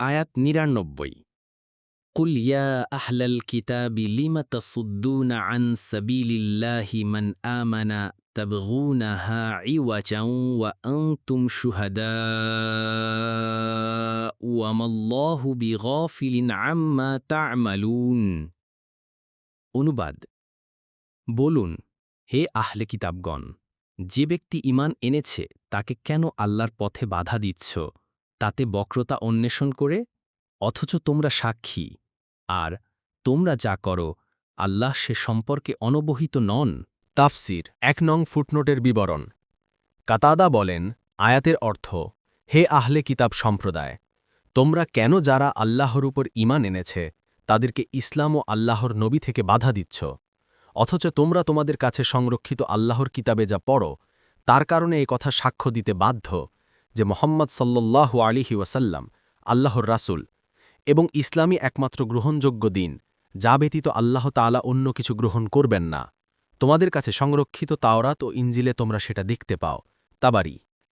আয়াত নিরানব্বই قل يا أهل الكتاب لم تصدون عن سبيل الله من آمن تبغونها عوجا وأنتم شهداء وما الله بغافل عما تعملون অনুবাদ বলুন হে আহলে কিতাবগণ যে ব্যক্তি ইমান এনেছে তাকে কেন আল্লাহর পথে বাধা দিচ্ছ তাতে বক্রতা অন্বেষণ করে, অথচ তোমরা সাক্ষী, আর তোমরা যা করো, আল্লাহ সে সম্পর্কে অনবহিত নন। তাফসির, এক নং ফুটনোটের বিবরণ। কাতাদা বলেন, আয়াতের অর্থ, হে আহলে কিতাব সম্প্রদায়, তোমরা কেন যারা আল্লাহর উপর ইমান এনেছে, তাদেরকে ইসলাম ও আল্লাহর নবী থেকে বাধা দিচ্ছ? অথচ তোমরা তোমাদের কাছে সংরক্ষিত আল্লাহর কিতাবে যা পড়ো, তার কারণে এই কথা সাক্ষ্য দিতে বাধ্য। যে মোহাম্মদ সাল্লাহ আলিহি ওয়াসাল্লাম আল্লাহর রাসুল এবং ইসলামী একমাত্র গ্রহণযোগ্য দিন, যা ব্যতীত আল্লাহ তালা অন্য কিছু গ্রহণ করবেন না। তোমাদের কাছে সংরক্ষিত তাওরাত ও ইঞ্জিলে তোমরা সেটা দেখতে পাও। তাবারি